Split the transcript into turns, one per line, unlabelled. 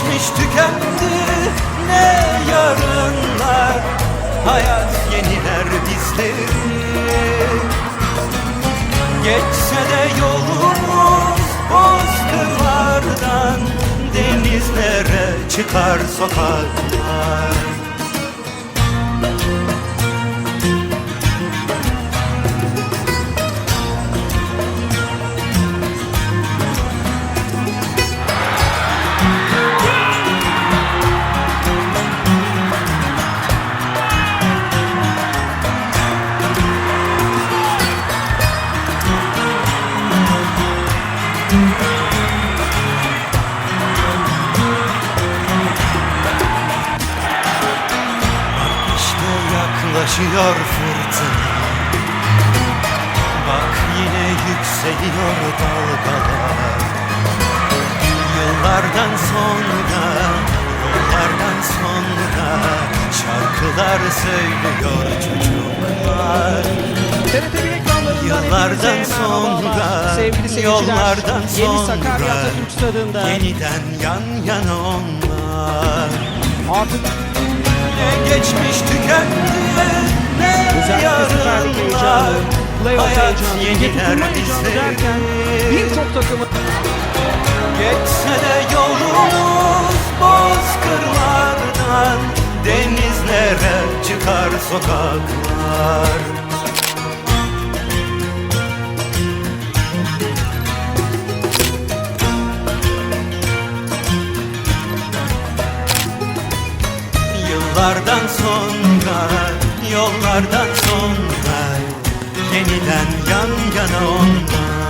geçmiş tükendi, ne yarınlar Hayat yeniler bizleri. Geçse de yolumuz bozkırlardan Denizlere çıkar sokaklar İşte yaklaşıyor fırtına. Bak yine yükseliyor dalgalar. Yıllardan sonra, yollardan sonra Şarkılar söylüyor çocuklar. Yıllardan sonra,
Sevgili
yollardan
Yeni Sakarya Atatürk Stadı'nda.
Yeniden yan yana onlar
artık
Ne geçmiş tükendi ne yarınlar. Hayat yeniler bizleri
birçok takımı
Geçse de yolumuz bozkırlardan Denizlere çıkar sokaklar Yollardan sonra, yollardan sonra Yeniden yan yana onlar.